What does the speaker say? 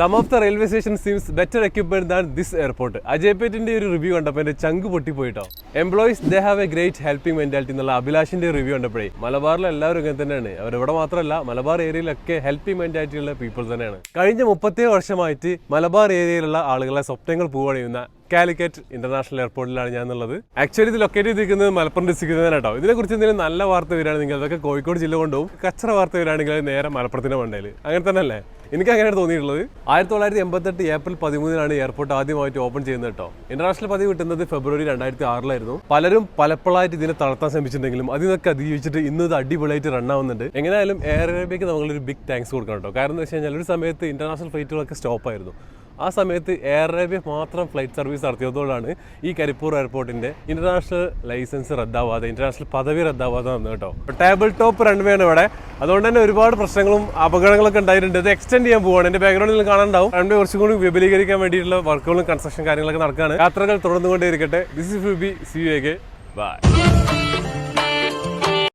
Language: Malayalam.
Some of the railway station seems better equipment than this airport അജയ്പേറ്റിന്റെ ഒരു റിവ്യൂ കണ്ടപ്പോൾ എന്റെ ചങ്ക് പൊട്ടിപ്പോയിട്ടോ employees they have a great helping mentality എന്നുള്ള അഭിലാഷിന്റെ റിവ്യൂ കണ്ടപ്പോഴേ മലബാറിൽ എല്ലാവരും ഇങ്ങനെ തന്നെയാണ്. അവരിവിടെ മാത്രമല്ല മലബാർ ഏരിയയിലൊക്കെ ഹെൽപ്പിംഗ് മെന്റാലിറ്റി ഉള്ള പീപ്പിൾ തന്നെയാണ്. കഴിഞ്ഞ മുപ്പത്തേഴ് വർഷമായിട്ട് മലബാർ ഏരിയയിലുള്ള ആളുകളെ സ്വപ്നങ്ങൾ പൂവണിയുന്ന കാലിക്കറ്റ് ഇന്റർനാഷണൽ എയർപോർട്ടിലാണ് ഞാൻ ഉള്ളത് ആക്ച്വലി ഇത് ലൊക്കേറ്റ് ചെയ്തിരിക്കുന്നത് മലപ്പുറം ഡിസ്ട്രിക്റ്റിൽ തന്നെ കേട്ടോ ഇതിനെക്കുറിച്ച് എന്തെങ്കിലും നല്ല വാർത്ത വരികയാണെങ്കിൽ അതൊക്കെ കോഴിക്കോട് ജില്ല കൊണ്ടുപോകും. കച്ചറ വാർത്ത വരികയാണെങ്കിൽ നേരെ മലപ്പുറത്തിന്റെ മണ്ടയിൽ അങ്ങനെ തന്നെ അല്ലേ എനിക്ക് അങ്ങനെയാണ് തോന്നിയിട്ടുള്ളത്. ആയിരത്തി തൊള്ളായിരത്തി എൺപത്തെട്ട് ഏപ്രിൽ പതിമൂന്നിനാണ് എയർപോർട്ട് ആദ്യമായിട്ട് ഓപ്പൺ ചെയ്യുന്നത് കേട്ടോ. ഇന്റർനാഷണൽ പതിവ് കിട്ടുന്നത് ഫെബ്രുവരി രണ്ടായിരത്തി ആറിലായിരുന്നു പലരും പലപ്പോഴായിട്ട് ഇതിനെ തളർത്താൻ ശ്രമിച്ചിട്ടുണ്ടെങ്കിലും അതിൽ നിന്നൊക്കെ അതിജീവിച്ചിട്ട് ഇന്ന് ഇത് അടിപൊളിയായിട്ട് റൺ ആവുന്നുണ്ട്. എങ്ങനെയായാലും എയർ അറേബ്യക്ക് നമ്മളൊരു ബിഗ് താങ്ക്സ് കൊടുക്കണം കേട്ടോ. കാരണം എന്ന് വെച്ച് കഴിഞ്ഞാൽ ഒരു സമയത്ത് ഇന്റർനാഷണൽ ഫ്ലൈറ്റുകളൊക്കെ സ്റ്റോപ്പ് ആയിരുന്നു. ആ സമയത്ത് എയർ അറേബ്യ മാത്രം ഫ്ലൈറ്റ് സർവീസ് നടത്തിയതോടാണ് ഈ കരിപ്പൂർ എയർപോർട്ടിന്റെ ഇന്റർനാഷണൽ ലൈസൻസ് റദ്ദാവാതെ ഇന്റർനാഷണൽ പദവി റദ്ദാവാതെ വന്നത് കേട്ടോ. ടേബിൾ ടോപ്പ് റൺവേ ആണ് ഇവിടെ. അതുകൊണ്ട് തന്നെ ഒരുപാട് പ്രശ്നങ്ങളും അപകടങ്ങളൊക്കെ ഉണ്ടായിട്ടുണ്ട്. ഇത് എക്സ്റ്റെൻഡ് ചെയ്യാൻ പോവാണ്. എന്റെ ബാക്ക്ഗ്രൗണ്ടിൽ കാണാനുണ്ടാവും. റൺവേ കുറച്ചും കൂടി വിപുലീകരിക്കാൻ വേണ്ടിയിട്ടുള്ള വർക്കുകളും കൺസ്ട്രക്ഷൻ കാര്യങ്ങളൊക്കെ നടക്കുകയാണ് യാത്രകൾ തുടർന്നുകൊണ്ടേയിരിക്കട്ടെ. This is be see you ah bye